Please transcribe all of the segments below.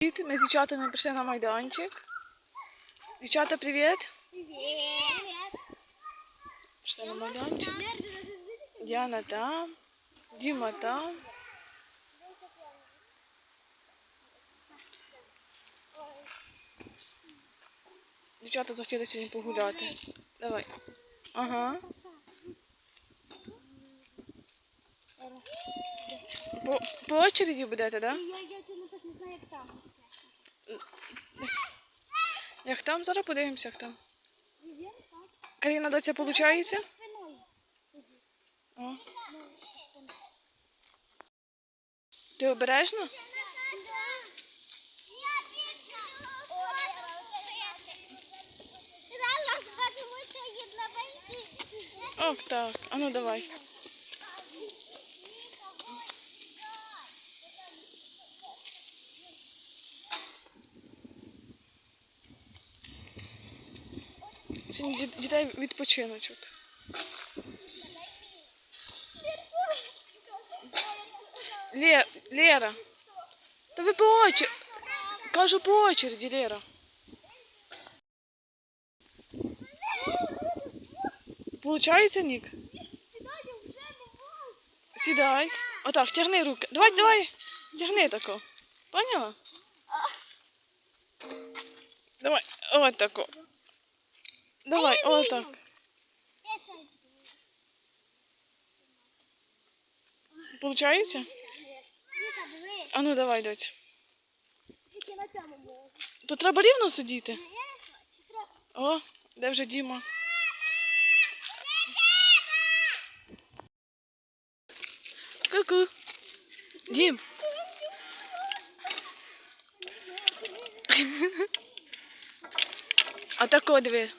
Привіт, ми з дівчатами прийшли на майданчик. Дівчата, привіт. Привет. Прийшли на майданчик. Діана там, Діма там. Дівчата захотіли сьогодні погуляти. Давай. Ага. По, по очереді будете, так? Да? Як там. Як там? Зараз подивимося, як там. Каріна, доця, виходить? О. Ти обережно? Ок, так. А ну давай. дітей відпочиночок. Ле, Лера, та ви по очереді. Кажу по очереді, Лера. Получається, Нік? Сідай. Отак, тягни руки. Давай, давай. Тягни тако. Поняла? Давай, от тако. Давай, от так. Получається? А ну давай, дать. То треба рівно сидіти. О, де вже Діма? Ку-ку. Дім. А тако диви.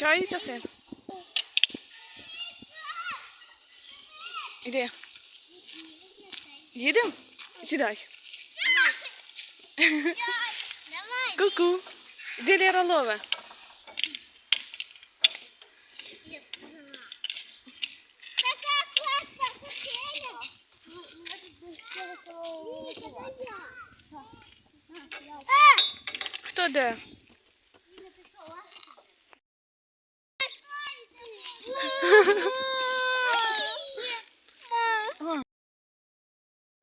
Виходить, син? Іди. Їдемо? Сідай. Ку-ку. Іди Лера лове. Хто де? А.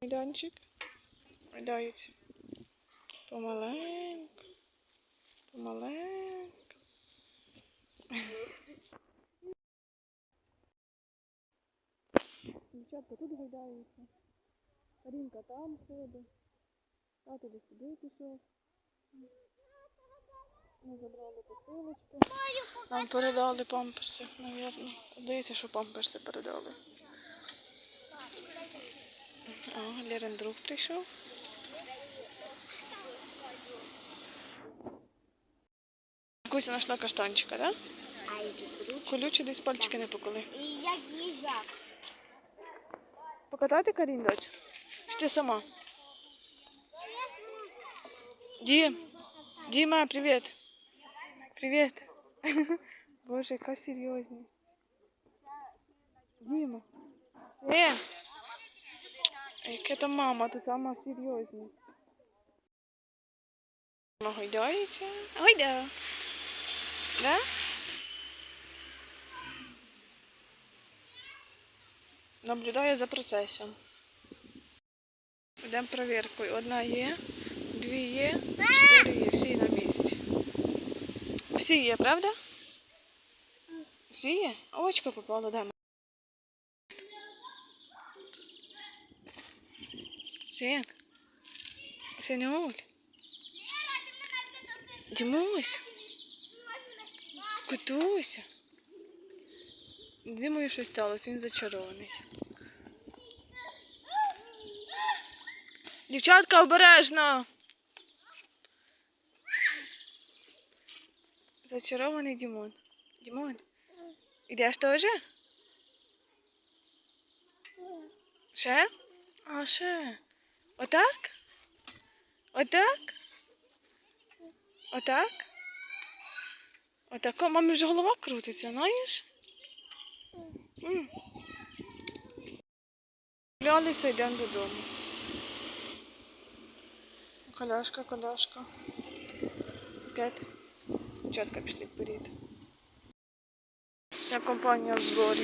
Майданчик. Гайдається. Помаленьку. Помаленьку. Дівчатка тут гайдаються. Карінка там ходить. Тато десь сюди пішов. Ми забрали посилочку. Нам передали памперси, навірно. Здається, що памперси передали. О, Лерин друг прийшов. Куся знайшла каштанчика, так? Да? Колючі десь пальчики не поколи. Покатати Карін дать? Чи ти сама? Дім, Діма, привіт. Привіт. Боже, яка серйозність. Діма. Син. Яка там мама, то сама серйозність. Мама гойдається. Гойда. Да? Наблюдає за процесом. Йдемо перевіркою. Одна є, дві є, чотири є. Всі на місці. Всі є, правда? Всі є? А Очко попало, де? Син. Синюль. Дімусь. Кутуся. З Дімою щось сталося, він зачарований. Дівчатка, обережно. Зачарований Дімон. Дімон, ідеш теж? Ще? А, ще. Отак? Отак? Отак? Отако? Мамі вже голова крутиться, знаєш? Гулялися, йдемо додому. Коляшка, коляшка. Кет. Дівчатка пішли вперед. Вся компанія в зборі.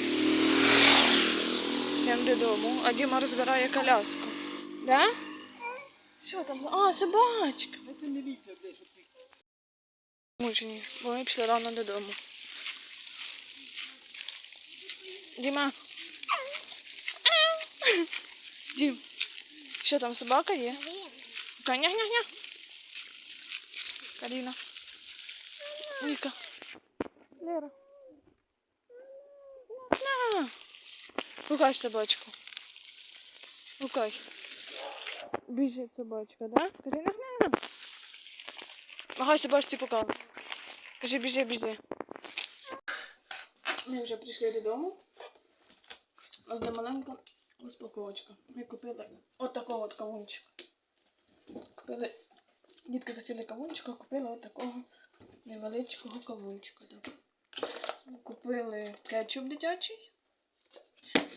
Йдемо додому, а Діма розбирає коляску. Да? Що там? за- А, собачка. Це міліція, де ти. Мучені, бо ми пішли рано додому. Діма. Дім. Що там, собака є? Коня, ня, ня. Каріна. Віка. Лера. На. Гукай собачку. Гукай. Біжить собачка, да? Каріна, на. Махай собачці покажу. Кажи, біжи, біжи. Ми вже прийшли додому. У нас де маленька розпаковочка. Ми купили от такого от кавунчика. Купили, дітки захотіли кавунчика, купили от такого невеличкого кавунчика. Купили кетчуп дитячий.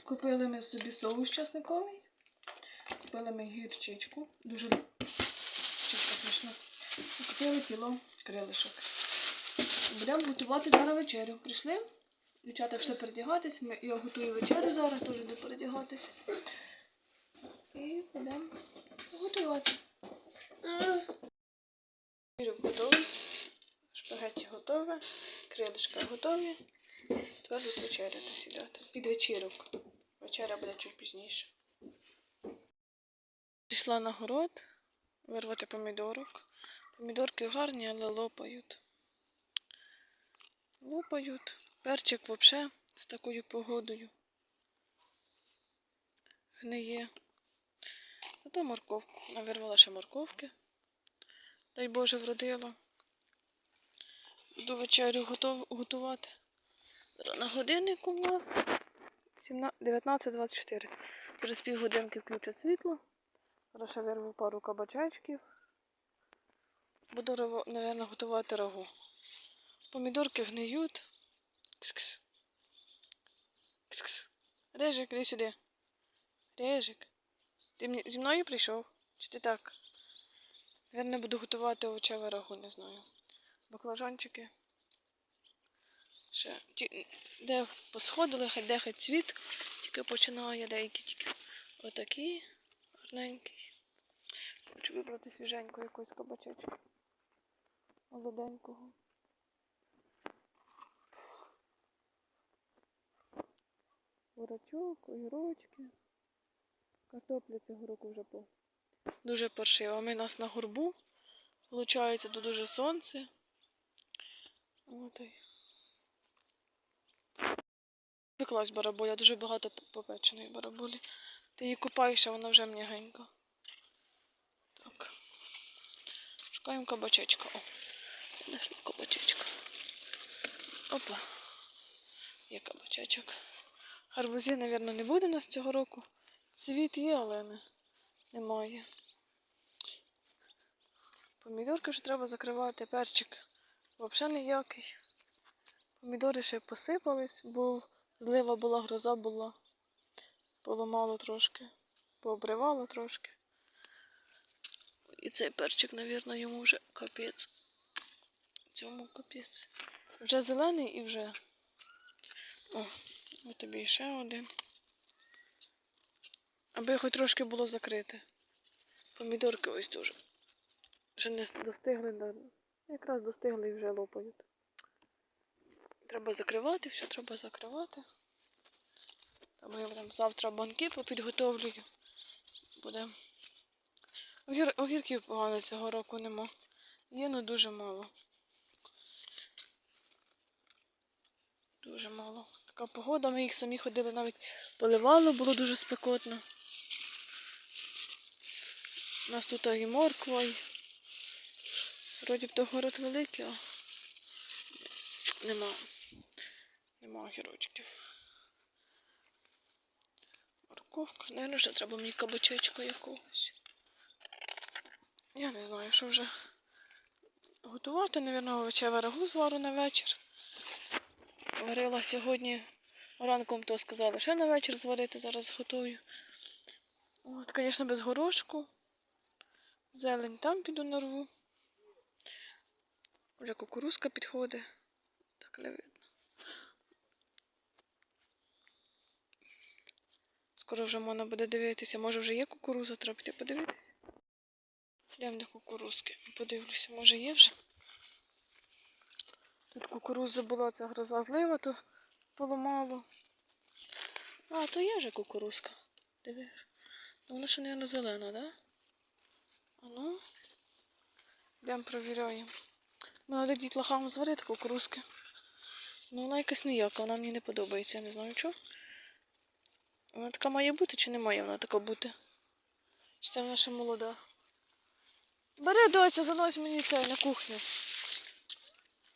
Купили ми собі соус часниковий. Купили ми гірчичку. Дуже гірчичка смачна. І Купили кіло крилишок. Будемо готувати зараз вечерю. Прийшли. Дівчата пішли передягатись. Ми, я готую вечерю зараз, теж йду передягатись. І будемо готувати. Пірок Шпагетті готове. Крилишка готові. Тепер будуть вечеряти сідати. Під вечірок. Вечеря буде чуть пізніше. Пішла на город вирвати помідорок. Помідорки гарні, але лопають. Лопають. Перчик взагалі з такою погодою. Гниє. Зато морковку. Навирвала ще морковки. Дай Боже вродила. Буду вечерю готов... готувати. На годиннику у нас 19.24. Через півгодинки включать світло. Зараз ще вирву пару кабачечків. Буду, мабуть, готувати рагу. Помідорки гниють. Кс-кс. Кс-кс. Режик, іди сюди. Режик. Ти зі мною прийшов? Чи ти так? Наверно, буду готувати овочеве рагу, не знаю. Баклажанчики. Ще. Ті, де посходили, хай де хай цвіт. Тільки починає деякі тільки. Отакі. Гарненький. Хочу вибрати свіженьку якусь кабачечку. Молоденького. Бурачок, огірочки. Картопля цього року вже по... дуже паршива. Ми нас на горбу. Получається, тут дуже сонце. І. Пеклась бараболя, дуже багато попеченої бараболі. Ти її купаєш, а вона вже м'ягенька. Так. Шукаємо кабачечка. О, знайшла кабачечка. Опа. Є кабачечок. Гарбузів, мабуть, не буде у нас цього року. Цвіт є, але не, немає. Помідорки вже треба закривати, перчик взагалі ніякий. Помідори ще посипались, бо злива була, гроза була. Поламало трошки, пообривало трошки. І цей перчик, мабуть, йому вже капець. Цьому капець. Вже зелений і вже. О, ось тобі ще один. Аби хоч трошки було закрите. Помідорки ось дуже. Ще не достигли до. Якраз достигли і вже лопають. Треба закривати, все треба закривати. Там я будемо завтра банки попідготовлюю. Буде. Огір... Огірків погано цього року нема. Є, ну дуже мало. Дуже мало. Така погода, ми їх самі ходили, навіть поливало, було дуже спекотно. У нас тут і морква, і вроді б то город великий, а нема. Нема огірочків. Морковка. Наверно, ще треба мені кабачечка якогось. Я не знаю, що вже готувати, Навірно, овочеве рагу звару на вечір. Варила сьогодні Ранком то сказали, що на вечір зварити, зараз готую. От, звісно, без горошку. Зелень там піду нарву. Вже кукурузка підходить. Так не видно. Скоро вже можна буде дивитися. Може вже є кукуруза, треба піти подивитися. Йдемо до кукурузки. Подивлюся, може є вже. Тут кукуруза була, ця гроза злива, то поламало. А, то є вже кукурузка. Дивиш. Ну, вона ще, мабуть, зелена, да? А ну. Йдемо провіряємо. Мене дітлахам зварити кукурузки. Ну, вона якась ніяка, вона мені не подобається, я не знаю чого. Вона така має бути чи не має вона така бути? Чи це вона ще молода? Бери, доця, занось мені це на кухню.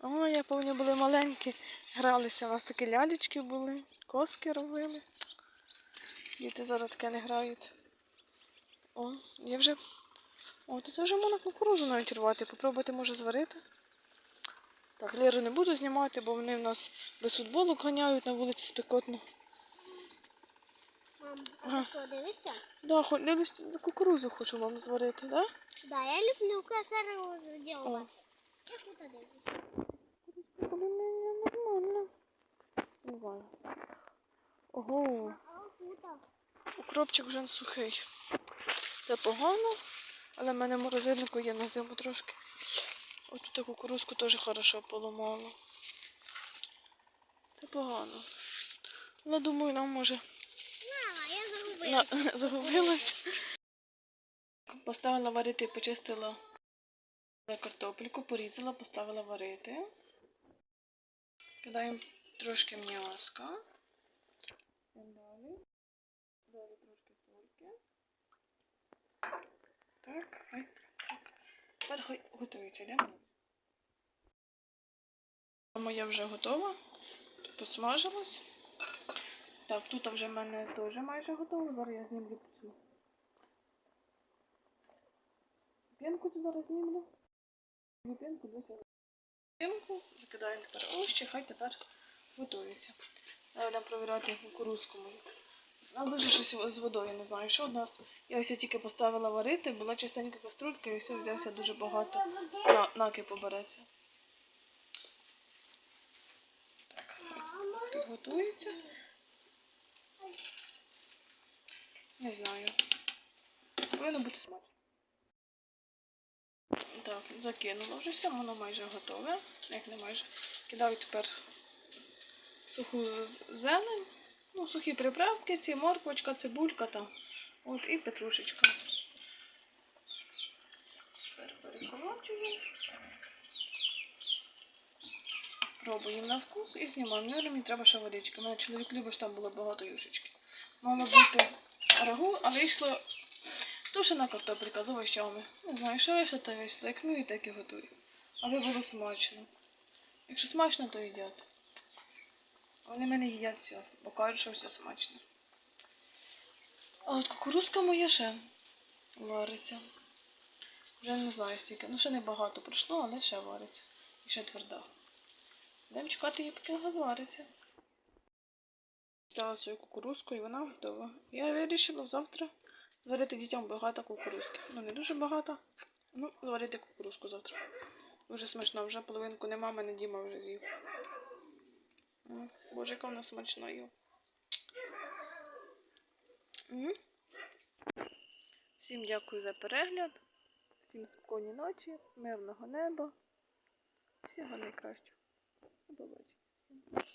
О, я пам'ятаю, були маленькі, гралися. У нас такі лялечки були, коски робили. Діти зараз таке не грають. О, є вже. О, то це вже можна кукурузу навіть рвати. Попробувати може зварити. Так, Леру не буду знімати, бо вони в нас без футболок ганяють на вулиці спекотно. Мам, а ти що, дивишся? Да, хо- я кукурузу хочу вам зварити, да? Да, я люблю кукурузу. Де у вас? Я тут дивлюся. Блін, нормально. Не. Ого, укропчик вже сухий. Це погано, але в мене в морозильнику є на зиму трошки. Ось тут кукурузку теж хорошо поламало. Це погано. Але думаю, нам може Мама, я загубила. на... загубилась. Поставила варити, почистила картопельку, порізала, поставила варити. Кидаємо трошки м'яска. Далі. Далі трошки сольки. Так, хай. Так. Тепер готується, йдемо. Моя вже готова. Тут посмажилась. Так, тут вже в мене теж майже готово. Зараз я знімлю цю пінку тут зараз знімлю. Пінку пінку, закидаємо тепер овощі, хай тепер готується. Зараз будемо провіряти кукурузку мою. Нам дуже щось з водою, не знаю, що у нас. Я ось тільки поставила варити, була чистенька каструлька і все взявся дуже багато. На, накипу береться. Так, тут готується. Не знаю. Повинно бути смачно. Так, закинула вже все, воно майже готове. Як не майже. Кидаю тепер суху зелень. Ну, сухі приправки, ці морквочка, цибулька там. От і петрушечка. Тепер переколочуємо. Пробуємо на вкус і знімаємо. Наверно, мені треба ще водички. У мене чоловік любить, щоб там було багато юшечки. Мало бути рагу, а вийшло тушена картопелька з овощами. Не знаю, що вийшло, то вийшло. Як вмію, так і готую. Аби було смачно. Якщо смачно, то їдять. Вони мене їдять все, бо кажуть, що все смачно. А от кукурузка моя ще вариться. Вже не знаю стільки. Ну, ще не багато пройшло, але ще вариться. І ще тверда. Будемо чекати її, поки вона звариться. Взяла свою кукурузку і вона готова. Я вирішила завтра зварити дітям багато кукурузки. Ну, не дуже багато. Ну, зварити кукурузку завтра. Дуже смачно, вже половинку нема, мене Діма вже з'їв. Боже, яка вона смачна є. Всім дякую за перегляд. Всім спокійної ночі, мирного неба. Всього найкращого. До побачення. Всім.